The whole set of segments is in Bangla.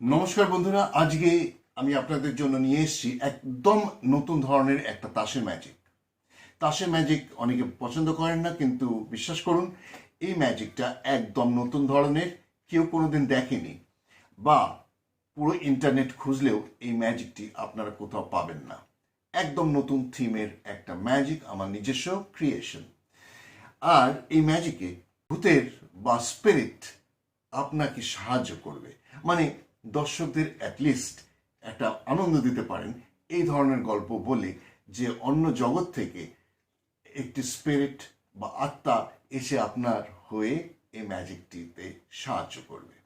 নমস্কার বন্ধুরা, আজকে আমি আপনাদের জন্য নিয়ে এসেছি একদম নতুন ধরনের একটা তাসের ম্যাজিক তাসের ম্যাজিক অনেকে পছন্দ করেন না, কিন্তু বিশ্বাস করুন, এই ম্যাজিকটা একদম নতুন ধরনের, কেউ কোনোদিন দেখেনি বা পুরো ইন্টারনেট খুঁজলেও এই ম্যাজিকটি আপনারা কোথাও পাবেন না। একদম নতুন থিমের একটা ম্যাজিক আমার নিজস্ব ক্রিয়েশন আর এই ম্যাজিকে ভূতের বা স্পিরিট আপনাকে সাহায্য করবে। মানে দর্শকদের অ্যাটলিস্ট একটা আনন্দ দিতে পারেন এই ধরনের গল্প বলে যে অন্য জগৎ থেকে একটি স্পিরিট বা আত্মা এসে আপনার হয়ে এই ম্যাজিকটিতে সাহায্য করবে।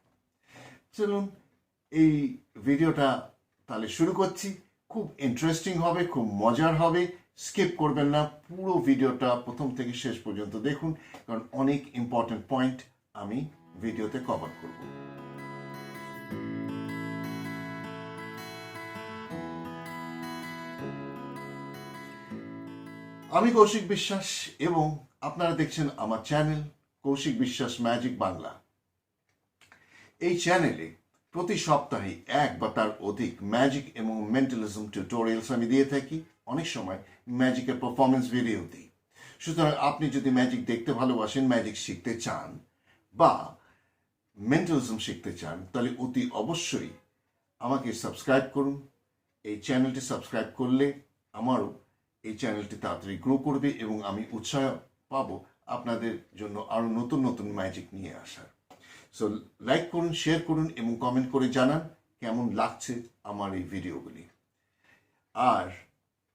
চলুন এই ভিডিওটা তাহলে শুরু করছি। খুব ইন্টারেস্টিং হবে, খুব মজার হবে। স্কিপ করবেন না, পুরো ভিডিওটা প্রথম থেকে শেষ পর্যন্ত দেখুন, কারণ অনেক ইম্পর্টেন্ট পয়েন্ট আমি ভিডিওতে কভার করব। আমি কৌশিক বিশ্বাস এবং আপনারা দেখছেন আমার চ্যানেল কৌশিক বিশ্বাস ম্যাজিক বাংলা। এই চ্যানেলে প্রতি সপ্তাহে এক বা তার অধিক ম্যাজিক এবং মেন্টালিজম টিউটোরিয়ালস আমি দিয়ে থাকি। অনেক সময় ম্যাজিকের পারফরমেন্স ভিডিও দিই। সুতরাং আপনি যদি ম্যাজিক দেখতে ভালোবাসেন, ম্যাজিক শিখতে চান বা মেন্টালিজম শিখতে চান, তাহলে অতি অবশ্যই আমাকে সাবস্ক্রাইব করুন। এই চ্যানেলটি সাবস্ক্রাইব করলে আমারও এই চ্যানেলটি তাড়াতাড়ি গ্রো করবে এবং আমি উৎসাহ পাবো আপনাদের জন্য আরও নতুন নতুন ম্যাজিক নিয়ে আসার। সো লাইক করুন শেয়ার করুন এবং কমেন্ট করে জানান কেমন লাগছে আমার এই ভিডিওগুলি আর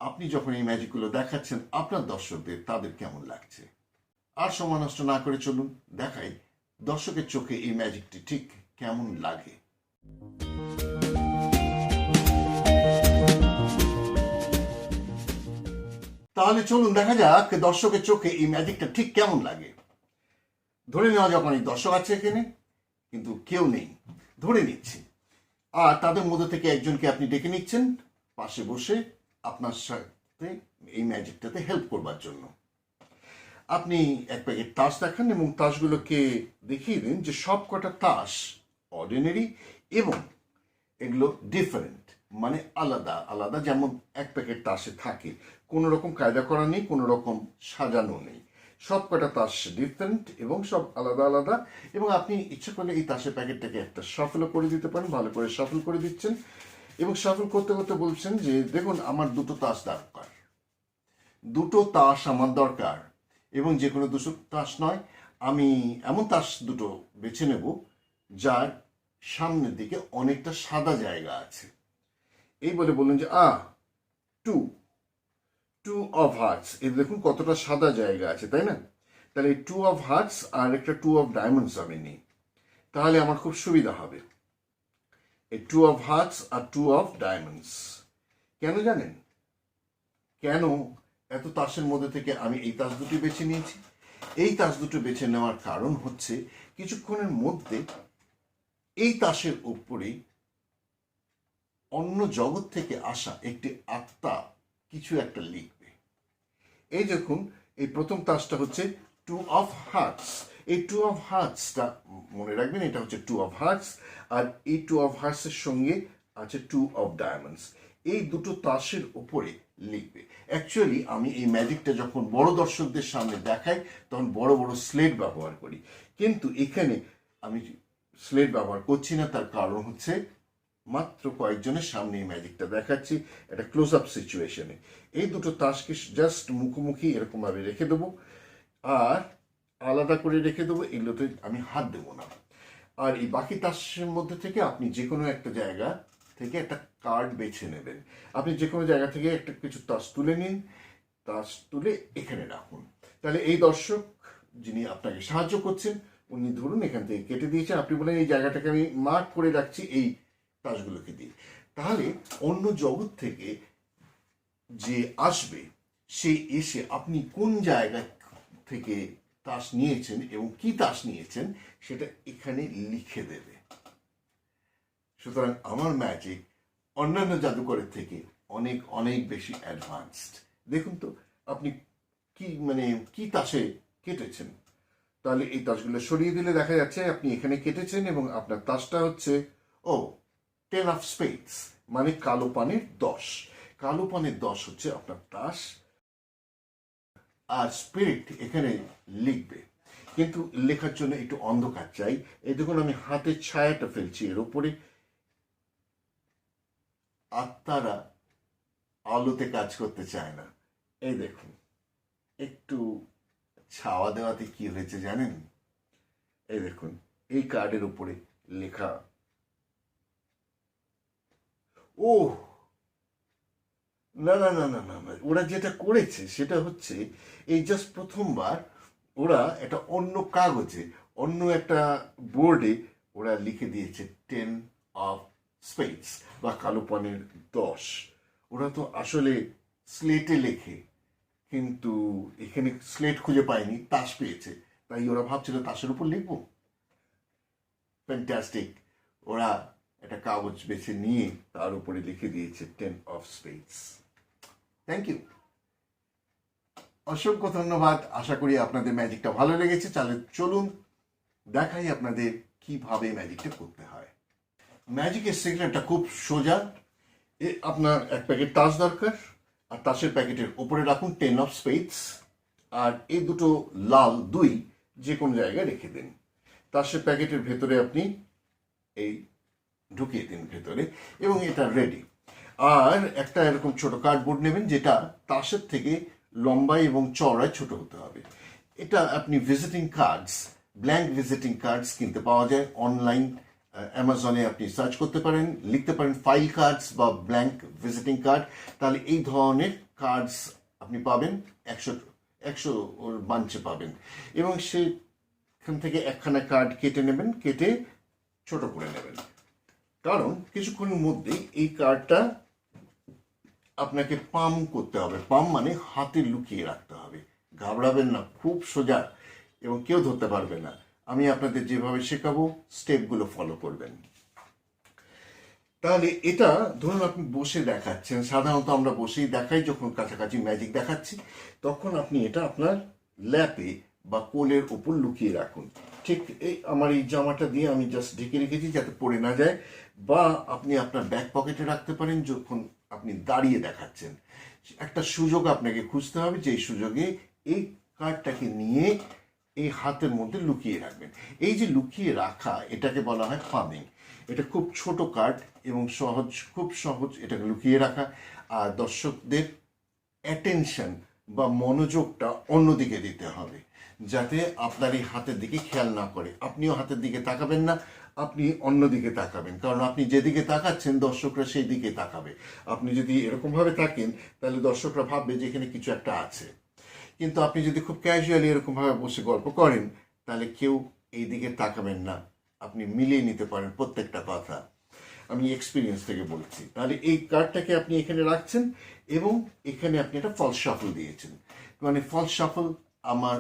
আপনি যখন এই ম্যাজিকগুলো দেখাচ্ছেন, আপনার দর্শকদের তাদের কেমন লাগছে? আর সময় নষ্ট না করে চলুন, দেখাই দর্শকের চোখে এই ম্যাজিকটি ঠিক কেমন লাগে। তাহলে চলুন দেখা যাক দর্শকের চোখে এই ম্যাজিকটা ঠিক কেমন লাগে। ধরে নেওয়া যখন এই দর্শক আছে এখানে, কিন্তু কেউ নেই। ধরে নিচ্ছি। আর তাদের মধ্যে থেকে একজনকে আপনি ডেকে নিচ্ছেন, পাশে বসে আপনার সাথে এই ম্যাজিকটাতে হেল্প করবার জন্য। আপনি এক প্যাকেট তাস দেখান এবং তাসগুলোকে দেখিয়ে দিন যে সব কটা তাস অর্ডিনারি এবং এগুলো ডিফারেন্ট মানে আলাদা আলাদা যেমন এক প্যাকেট তাসে থাকে। কোনো রকম কায়দা করা নেই কোনো রকম সাজানো নেই। সব কটা তাস ডিফারেন্ট এবং সব আলাদা আলাদা এবং আপনি ইচ্ছে করলে এই তাসের প্যাকেটটাকে একটা সফলও করে দিতে পারেন, ভালো করে সফল করে দিচ্ছেন এবং সফল করতে করতে বলছেন যে, দেখুন, আমার দুটো তাস দরকার। দুটো তাস আমার দরকার এবং যে কোনো দুশো তাস নয়। আমি এমন তাস দুটো বেছে নেব যার সামনের দিকে অনেকটা সাদা জায়গা আছে। এই বলে বললেন যে a two two of hearts এই দেখুন কতটা সাদা জায়গা আছে, তাই না? তাহলে এই টু অফ হার্টস আর একটা টু অফ ডায়মন্ডস আমি নিই। তাহলে আমার খুব সুবিধা হবে। এই টু অফ হার্টস আর টু অফ ডায়মন্ডস কেন জানেন? কেন এত তাসের মধ্যে থেকে আমি এই তাস দুটি বেছে নিয়েছি? এই তাস দুটো বেছে নেওয়ার কারণ হচ্ছে কিছুক্ষণের মধ্যে এই তাসের উপরেই অন্য জগৎ থেকে আসা একটি আত্মা কিছু একটা লিখবে এই দেখুন, এই প্রথম তাসটা হচ্ছে টু অফ হার্টস এই টু অফ হার্টসটা মনে রাখবেন, এটা হচ্ছে টু অফ হার্টস আর এই টু অফ হার্টসের সঙ্গে আছে টু অফ ডায়মন্ডস এই দুটো তাসের উপরে লিখবে। অ্যাকচুয়ালি আমি এই ম্যাজিকটা যখন বড় দর্শকদের সামনে দেখাই, তখন বড় বড় স্লেট ব্যবহার করি। কিন্তু এখানে আমি স্লেট ব্যবহার করছি না, তার কারণ হচ্ছে মাত্র কয়েকজনের সামনে এই ম্যাজিকটা দেখাচ্ছি, একটা ক্লোজ আপ সিচুয়েশনে এই দুটো তাসকে জাস্ট মুখোমুখি এরকমভাবে রেখে দেবো। আর আলাদা করে রেখে দেবো, এগুলোতে আমি হাত দেবো না। আর এই বাকি তাসের মধ্যে থেকে আপনি যে কোনো একটা জায়গা থেকে একটা কার্ড বেছে নেবেন। আপনি যে কোনো জায়গা থেকে একটা কিছু তাস তুলে নিন তাস তুলে এখানে রাখুন। তাহলে এই দর্শক যিনি আপনাকে সাহায্য করছেন, উনি ধরুন এখান থেকে কেটে দিয়েছেন, আপনি বলেন এই জায়গাটাকে আমি মার্ক করে রাখছি, এই তাসগুলোকে দিয়ে। তাহলে অন্য জগৎ থেকে যে আসবে, সে এসে আপনি কোন জায়গা থেকে তাস নিয়েছেন এবং কি তাস নিয়েছেন, সেটা এখানে লিখে দেবে। সুতরাং আমার ম্যাজিক অন্যান্য জাদুকরের থেকে অনেক অনেক বেশি অ্যাডভান্সড দেখুন তো, আপনি কি মানে কি তাসে কেটেছেন? তাহলে এই তাসগুলো সরিয়ে দিলে দেখা যাচ্ছে আপনি এখানে কেটেছেন এবং আপনার তাসটা হচ্ছে, ও টেন অফ স্পেডস মানে কালো পানের দশ। কালো পানের দশ হচ্ছে আপনার তাস আর স্পিরিট এখানে লিখবে। কিন্তু লেখার জন্য একটু অন্ধকার চাই। এই দেখুন, আমি হাতের ছায়াটা ফেলছি, এর উপরে আত্মারা আলোতে কাজ করতে চায় না। এই দেখুন, একটু ছাওয়া দেওয়াতে কি হয়েছে জানেন? এই দেখুন, এই কার্ডের উপরে লেখা ও না না না না না ওরা যেটা করেছে সেটা হচ্ছে এই জাস্ট প্রথমবার ওরা একটা অন্য কাগজে, অন্য একটা বোর্ডে ওরা লিখে দিয়েছে টেন অফ স্পেস বা কালো পানের দশ। ওরা তো আসলে স্লেটে লেখে, কিন্তু এখানে স্লেট খুঁজে পায়নি, তাস পেয়েছে। তাই ওরা ভাবছিল তাসের উপর লিখব। ফ্যান্টাস্টিক ওরা কাগজ বেছে নিয়ে তার উপরে লিখে দিয়েছে ten of spades thank you অসংখ্য ধন্যবাদ। আশা করি আপনাদের ম্যাজিকটা ভালো লেগেছে। তাহলে চলুন, দেখাই আপনাদের কীভাবে ম্যাজিকটা করতে হয়। ম্যাজিকের সিক্রেটটা খুব সোজা। এ, আপনার এক প্যাকেট তাস দরকার। আর তাসের প্যাকেটের ওপরে রাখুন টেন অফ স্পেডস আর এই দুটো লাল দুই যে কোনো জায়গায় রেখে দিন। তাসের প্যাকেটের ভেতরে আপনি এই ঢুকিয়ে দিন ভেতরে এবং এটা রেডি আর একটা এরকম ছোট কার্ডবোর্ড নেবেন যেটা তাসের থেকে লম্বাই এবং চওড়ায় ছোট হতে হবে। এটা আপনি visiting cards blank visiting cards কিনতে পাওয়া যায়। অনলাইন অ্যামাজনে আপনি সার্চ করতে পারেন, লিখতে পারেন ফাইল কার্ডস বা ব্ল্যাঙ্ক ভিজিটিং কার্ড তাহলে এই ধরনের কার্ডস আপনি পাবেন, একশো একশো ওর বাঞ্চে পাবেন। এবং সেখান থেকে একখানা কার্ড কেটে নেবেন, কেটে ছোট করে নেবেন। কারণ কিছুক্ষণের মধ্যেই এই কার্ডটা আপনাকে পাম করতে হবে। পাম মানে হাতে লুকিয়ে রাখতে হবে। ঘাবড়াবেন না, খুব সোজা এবং কেউ ধরতে পারবে না। আমি আপনাদের যেভাবে শেখাবো স্টেপগুলো ফলো করবেন। তাহলে এটা ধরুন আপনি বসে দেখাচ্ছেন। সাধারণত আমরা বসেই দেখাই, যখন কাছাকাছি ম্যাজিক দেখাচ্ছি, তখন আপনি এটা আপনার ল্যাপে বা কোলের ওপর লুকিয়ে রাখুন। ঠিক এই আমার এই জামাটা দিয়ে আমি জাস্ট ঢেকে রেখেছি যাতে পড়ে না যায় বা আপনি আপনার ব্যাক পকেটে রাখতে পারেন যখন আপনি দাঁড়িয়ে দেখাচ্ছেন। একটা সুযোগ আপনাকে খুঁজতে হবে যে সুযোগে এই কার্ডটাকে নিয়ে এই হাতের মধ্যে লুকিয়ে রাখবেন। এই যে লুকিয়ে রাখা, এটাকে বলা হয় পামিং এটা খুব ছোট কার্ড এবং সহজ, খুব সহজ এটাকে লুকিয়ে রাখা। আর দর্শকদের অ্যাটেনশন বা মনোযোগটা অন্যদিকে দিতে হবে। যাতে আপনার এই হাতের দিকে খেয়াল না করে। আপনিও হাতের দিকে তাকাবেন না, আপনি অন্যদিকে তাকাবেন। কারণ আপনি যেদিকে তাকাচ্ছেন, দর্শকরা সেই দিকে তাকাবে। আপনি যদি এরকমভাবে থাকেন, তাহলে দর্শকরা ভাববে যে এখানে কিছু একটা আছে। কিন্তু আপনি যদি খুব ক্যাজুয়ালি এরকমভাবে বসে গল্প করেন, তাহলে কেউ এই দিকে তাকাবেন না। আপনি মিলিয়ে নিতে পারেন প্রত্যেকটা কথা। আমি এক্সপিরিয়েন্স থেকে বলছি। তাহলে এই কার্ডটাকে আপনি এখানে রাখছেন এবং এখানে আপনি একটা ফলস শাফল দিয়েছেন। মানে ফলস শাফল আমার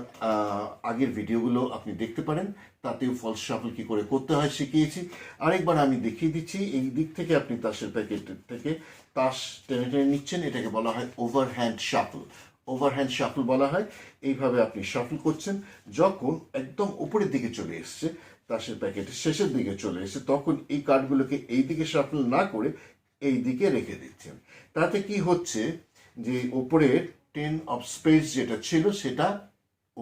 আগের ভিডিওগুলো আপনি দেখতে পারেন। তাতেও ফলস শাফল কি করে করতে হয় শিখিয়েছি। আরেকবার আমি দেখিয়ে দিচ্ছি, এই দিক থেকে আপনি তাসের প্যাকেট থেকে তাস টেনে টেনে নিচ্ছেন। এটাকে বলা হয় over hand shuffle over hand shuffle বলা হয়। এইভাবে আপনি শাফল করছেন। যখন একদম উপরের দিকে চলে এসছে, তাসের প্যাকেটের শেষের দিকে চলে এসে তখন এই কার্ডগুলোকে এই দিকে শাফল না করে এই দিকে রেখে দিচ্ছেন। তাতে কি হচ্ছে যে ওপরে টেন অফ স্পেস যেটা ছিল, সেটা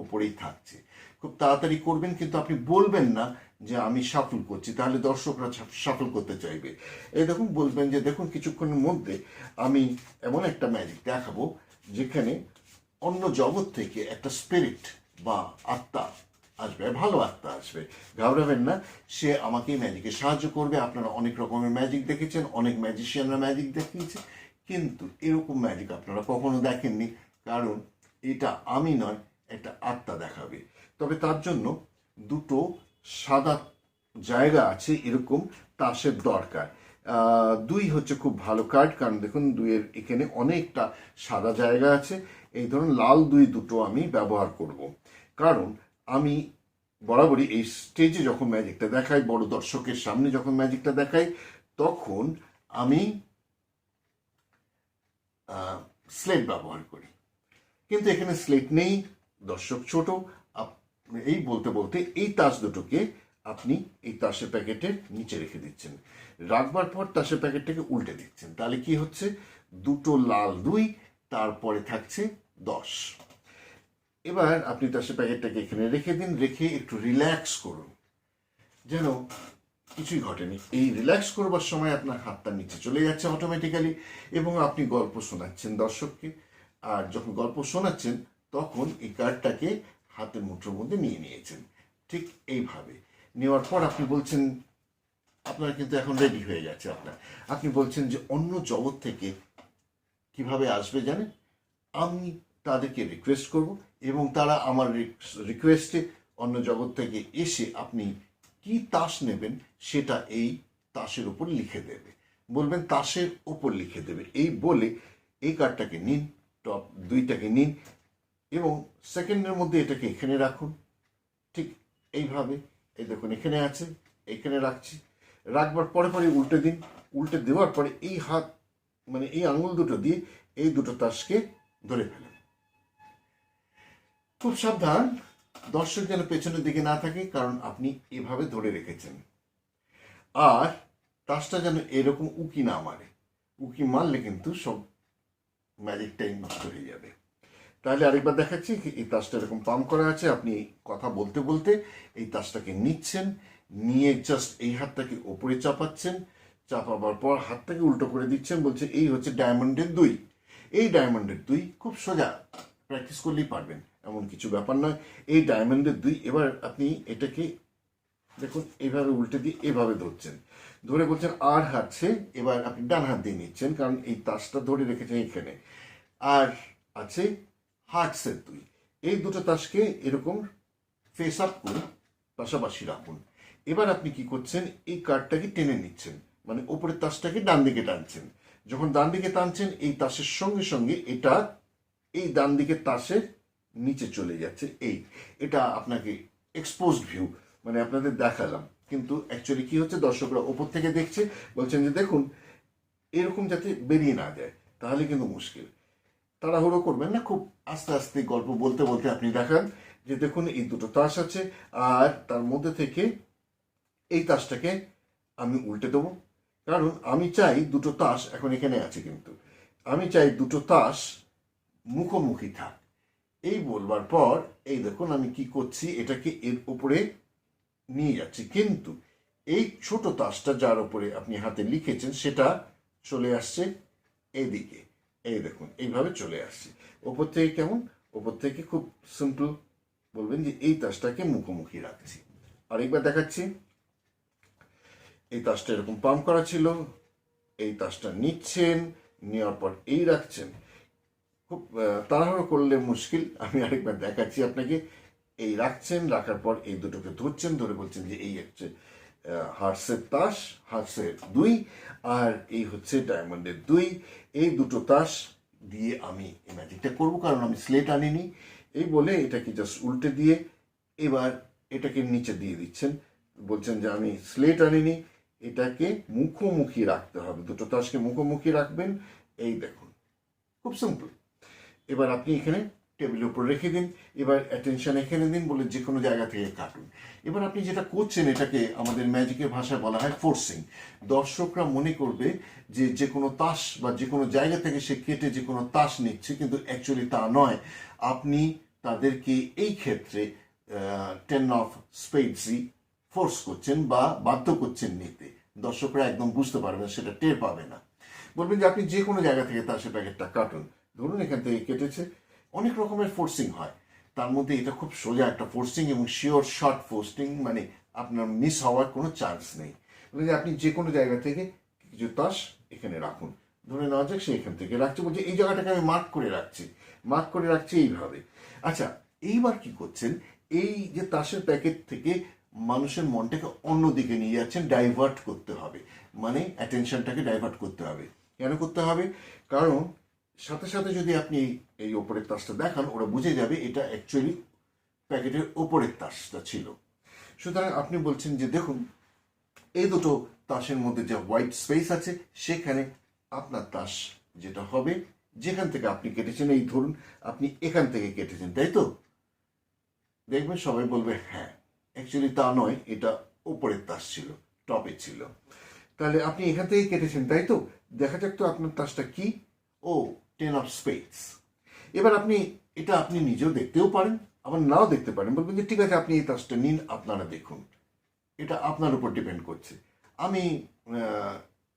ওপরেই থাকছে। খুব তাড়াতাড়ি করবেন, কিন্তু আপনি বলবেন না যে আমি সাফল করছি, তাহলে দর্শকরা সাফল করতে চাইবে। এই দেখুন, বলবেন যে দেখুন, কিছুক্ষণের মধ্যে আমি এমন একটা ম্যাজিক দেখাবো, যেখানে অন্য জগৎ থেকে একটা স্পিরিট বা আত্মা আসবে, ভালো আত্মা আসবে। ঘাবড়াবেন না, সে আমাকে ম্যাজিকে সাহায্য করবে। আপনারা অনেক রকমের ম্যাজিক দেখেছেন, অনেক ম্যাজিশিয়ানরা ম্যাজিক দেখিয়েছে, কিন্তু এরকম ম্যাজিক আপনারা কখনো দেখেননি, কারণ এটা আমি নয় একটা আত্মা দেখাবে। তবে তার জন্য দুটো সাদা জায়গা আছে এরকম তাসের দরকার। দুই হচ্ছে খুব ভালো কার্ড কারণ দেখুন দুইয়ের এখানে অনেকটা সাদা জায়গা আছে। এই ধরুন লাল দুই দুটো আমি ব্যবহার করব। কারণ আমি বরাবরই এই স্টেজে যখন ম্যাজিকটা দেখাই, বড় দর্শকের সামনে যখন ম্যাজিকটা দেখাই, তখন আমি স্লেট ব্যবহার করি। কিন্তু এখানে স্লেট নেই। দর্শক ছোট এই বলতে বলতে এই তাস দুটোকে আপনি এই তাসের প্যাকেটের নিচে রেখে দিচ্ছেন। রাখবার পর তাসের প্যাকেটটাকে উল্টে দিচ্ছেন। তাহলে কি হচ্ছে? দুটো লাল দুই, তারপরে থাকছে দশ। এবার আপনি তাসের প্যাকেটটাকে এখানে রেখে দিন, রেখে একটু রিল্যাক্স করুন। যেন কিছুই ঘটেনি। এই রিল্যাক্স করবার সময় আপনার হাতটা নিচে চলে যাচ্ছে অটোমেটিক্যালি এবং আপনি গল্প শোনাচ্ছেন দর্শককে। আর যখন গল্প শোনাচ্ছেন তখন এই কার্ডটাকে হাতের মুঠোর মধ্যে নিয়ে নিয়েছেন। ঠিক এইভাবে। নেওয়ার পর আপনি বলছেন, আপনার কিন্তু এখন রেডি হয়ে গেছে আপনার। আপনি বলছেন যে, অন্য জগৎ থেকে কীভাবে আসবে জানেন? আমি তাদেরকে রিকোয়েস্ট করব এবং তারা আমার রিকোয়েস্টে অন্য জগৎ থেকে এসে আপনি কি তাস নেবেন সেটা এই তাসের উপর লিখে দেবে। বলবেন, তাসের ওপর লিখে দেবে। এই বলে এই কার্ডটাকে নিন, টপ দুইটাকে নিন এবং সেকেন্ডের মধ্যে এটাকে এখানে রাখুন। ঠিক এইভাবে। এই দেখুন, এখানে আছে, এখানে রাখছি। রাখবার পরে পরে উল্টে দিন। উল্টে দেওয়ার পরে এই হাত মানে এই আঙুল দুটো দিয়ে এই দুটো তাসকে ধরে ফেলেন। খুব সাবধান। দর্শক যেন পেছনের দিকে না থাকে, কারণ আপনি এভাবে ধরে রেখেছেন। আর তাসটা যেন এরকম উকি না মারে। উকি মারলে কিন্তু সব ম্যাজিকটাই নষ্ট হয়ে যাবে। তাহলে আরেকবার দেখাচ্ছি এই তাসটা এরকম পাম্প করা আছে, আপনি কথা বলতে বলতে এই তাসটাকে নিচ্ছেন, নিয়ে জাস্ট এই হাতটাকে ওপরে চাপাচ্ছেন, চাপাবার পর হাতটাকে উল্টো করে দিচ্ছেন, বলছে এই হচ্ছে ডায়মন্ডের দুই। এই ডায়মন্ডের দুই খুব সোজা, প্র্যাকটিস করলেই পারবেন, এমন কিছু ব্যাপার নয়। এই ডায়মন্ডের দুই, এবার আপনি এটাকে দেখুন এইভাবে উল্টে দিয়ে এভাবে ধরছেন। ধরে বলছেন আর হাতছে, এবার আপনি ডান হাত দিয়ে নিচ্ছেন, কারণ এই তাসটা ধরে রেখেছেন এখানে। আর আছে হার্টসের দুই। এই দুটো তাসকে এরকম ফেস আপ করে পাশাপাশি রাখুন। এবার আপনি কি করছেন? এই কার্ডটাকে টেনে নিচ্ছেন। মানে ওপরের তাসটাকে ডান দিকে টানছেন। যখন ডান দিকে টানছেন, এই তাসের সঙ্গে সঙ্গে এটা এই ডান দিকে তাসের নিচে চলে যাচ্ছে। এই, এটা আপনাকে এক্সপোজড ভিউ মানে আপনাদের দেখালাম। কিন্তু অ্যাকচুয়ালি কি হচ্ছে? দর্শকরা ওপর থেকে দেখছে, বলছেন যে, দেখুন, এরকম যাতে বেরিয়ে না যায়, তাহলে কিন্তু মুশকিল। তাড়াহুড়ো করবেন না, খুব আস্তে আস্তে গল্প বলতে বলতে আপনি দেখান যে দেখুন এই দুটো তাস আছে আর তার মধ্যে থেকে এই তাসটাকে আমি উল্টে দেবো। কারণ আমি চাই দুটো তাস এখন এখানে আছে কিন্তু। আমি চাই দুটো তাস মুখোমুখি থাক। এই বলবার পর এই দেখুন আমি কি করছি, এটাকে এর উপরে নিয়ে যাচ্ছি। কিন্তু এই ছোট তাসটা যার উপরে আপনি হাতে লিখেছেন সেটা চলে আসছে এইদিকে এই দেখুন, এইভাবে চলে আসছি। ওপর থেকে কেমন? ওপর থেকে খুব সিম্পল বলবেন যে এই তাসটাকে মুখোমুখি রাখছি। আরেকবার দেখাচ্ছি। এই তাসটা এরকম পাম্প করা ছিল। এই তাসটা নিচ্ছেন, নেওয়ার পর এই রাখছেন। খুব তাড়াহুড়ো করলে মুশকিল। আমি আরেকবার দেখাচ্ছি আপনাকে। এই রাখছেন, রাখার পর এই দুটোকে ধরছেন, ধরে বলছেন যে এই হচ্ছে হার্সের তাস, হার্সের দুই, আর এই হচ্ছে ডায়মন্ডের দুই। এই দুটো তাস দিয়ে আমি এই ম্যাজিকটা করব, কারণ আমি স্লেট আনিনি। এই বলে এটাকে জাস্ট উল্টে দিয়ে এবার এটাকে নিচে দিয়ে দিচ্ছেন। বলছেন যে আমি স্লেট আনিনি, এটাকে মুখোমুখি রাখতে হবে। দুটো তাসকে মুখোমুখি রাখবেন। এই দেখুন, খুব সিম্পল এবার আপনি এখানে টেবিলের উপর রেখে দিন, এবার অ্যাটেনশন এখানে দিন বলে যে কোনো জায়গা থেকে কাটুন। এবার আপনি যেটা করছেন এটাকে আমাদের ম্যাজিকের ভাষায় বলা হয় ফোর্সিং দর্শকরা মনে করবে যে যে কোনো তাস বা যে কোনো জায়গা থেকে সে কেটে যে কোনো তাস নিচ্ছে, কিন্তু অ্যাকচুয়ালি তা নয়। আপনি তাদেরকে এই ক্ষেত্রে টেন অফ স্পেডসই ফোর্স করছেন বা বাধ্য করছেন নিতে। দর্শকরা একদম বুঝতে পারবেন সেটা টের পাবে না। বলবেন যে আপনি যে কোনো জায়গা থেকে তার সে প্যাকেটটা কাটুন। ধরুন এখান থেকে কেটেছে অনেক রকমের ফোর্সিং হয়। তার মধ্যে এটা খুব সোজা একটা ফোর্সিং এবং শিওর শর্ট ফোর্সিং মানে আপনার মিস হওয়ার কোনো চান্স নেই। যে আপনি যে কোনো জায়গা থেকে কিছু তাস এখানে রাখুন। ধরে নেওয়া যাক সে এখান থেকে রাখছে। বলছে, এই জায়গাটাকে আমি মার্ক করে রাখছি। মার্ক করে রাখছি এইভাবে। আচ্ছা এইবার কি করছেন? এই যে তাসের প্যাকেট থেকে মানুষের মনটাকে অন্যদিকে নিয়ে যাচ্ছেন ডাইভার্ট করতে হবে। মানে অ্যাটেনশনটাকে ডাইভার্ট করতে হবে। কেন করতে হবে? কারণ সাথে সাথে যদি আপনি এই ওপরের তাসটা দেখান, ওরা বুঝে যাবে এটা অ্যাকচুয়ালি প্যাকেটের ওপরের তাসটা ছিল। সুতরাং আপনি বলছেন যে দেখুন, এই দুটো তাসের মধ্যে যে হোয়াইট স্পেস আছে, সেখানে আপনার তাস যেটা হবে, যেখান থেকে আপনি কেটেছেন, এই ধরুন আপনি এখান থেকে কেটেছেন, তাই তো? দেখবেন সবাই বলবে হ্যাঁ অ্যাকচুয়ালি তা নয়, এটা ওপরের তাস ছিল, টপে ছিল। তাহলে আপনি এখান থেকে কেটেছেন, তাই তো? দেখা যাক তো আপনার তাসটা কি। ও টেন অফ স্পেস এবার আপনি এটা আপনি নিজেও দেখতেও পারেন, আবার নাও দেখতে পারেন। বলবেন যে, ঠিক আছে, আপনি এই তাসটা নিন, আপনারা দেখুন। এটা আপনার উপর ডিপেন্ড করছে। আমি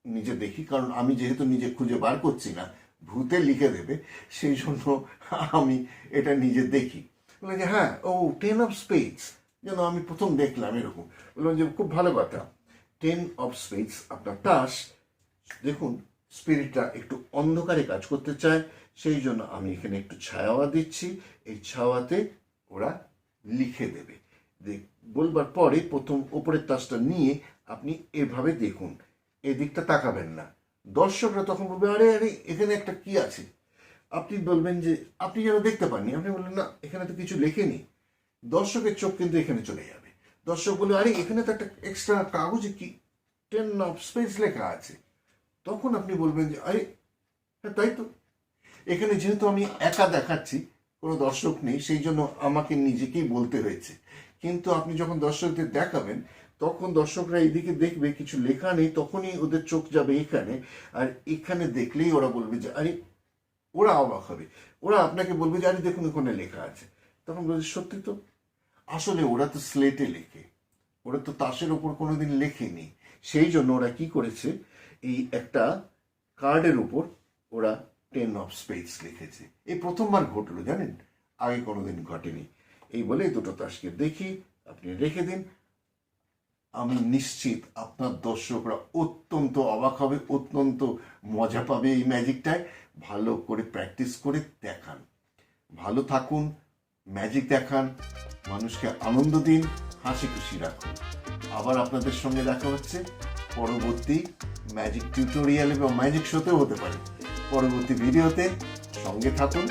নিজে দেখি, কারণ আমি যেহেতু নিজে খুঁজে বার করছি না, ভূতে লিখে দেবে, সেই জন্য আমি এটা নিজে দেখি। বললাম যে হ্যাঁ ও টেন অফ স্পেস যেন আমি প্রথম দেখলাম এরকম। বললাম যে, খুব ভালো কথা। টেন অফ স্পেস আপনার তাস, দেখুন স্পিরিটটা একটু অন্ধকারে কাজ করতে চায়, সেই জন্য আমি এখানে একটু ছায়াওয়া দিচ্ছি। এই ছাওয়াতে ওরা লিখে দেবে। দেখ বলবার পরে প্রথম ওপরের তাসটা নিয়ে আপনি এভাবে দেখুন। এদিকটা তাকাবেন না। দর্শকরা তখন বলবে, আরে আরে, এখানে একটা কি আছে? আপনি বলবেন যে, আপনি যেন দেখতে পাননি। আপনি বললেন, না, এখানে তো কিছু লেখেনি। দর্শকের চোখ কিন্তু এখানে চলে যাবে। দর্শক বলবে, আরে, এখানে তো একটা এক্সট্রা কাগজে কি? টেন অফ স্পেস লেখা আছে। তখন আপনি বলবেন যে, আরে হ্যাঁ তাই তো। এখানে যেহেতু আমি একা দেখাচ্ছি, কোনো দর্শক নেই, সেই জন্য আমাকে নিজেকেই বলতে হয়েছে। কিন্তু আপনি যখন দর্শকদের দেখাবেন, তখন দর্শকরা এইদিকে দেখবে, কিছু লেখা নেই, তখনই ওদের চোখ যাবে এখানে। আর এখানে দেখলেই ওরা বলবে যে, আরে, ওরা অবাক হবে। ওরা আপনাকে বলবে যে, আরে, দেখুন ওখানে লেখা আছে। তখন বলবে, সত্যি তো? আসলে ওরা তো স্লেটে লেখে। ওরা তো তাসের ওপর কোনোদিন লেখেনি। সেই জন্য ওরা কি করেছে এই একটা কার্ডের উপর ওরা টেন অফ স্পেস লিখেছে। এই প্রথমবার ঘটলো, জানেন? আগে কোনোদিন ঘটেনি। এই বলে দুটো তাসকে দেখি, আপনি রেখে দিন। আমি নিশ্চিত আপনার দর্শকরা অত্যন্ত অবাক হবে, অত্যন্ত মজা পাবে এই ম্যাজিকটায়। ভালো করে প্র্যাকটিস করে দেখান। ভালো থাকুন, ম্যাজিক দেখান, মানুষকে আনন্দ দিন হাসি খুশি রাখুন। আবার আপনাদের সঙ্গে দেখা হচ্ছে পরবর্তী ম্যাজিক টিউটোরিয়ালে বা ম্যাজিক শোতেও হতে পারে। পরবর্তী ভিডিওতে সঙ্গে থাকুন।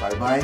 Bye bye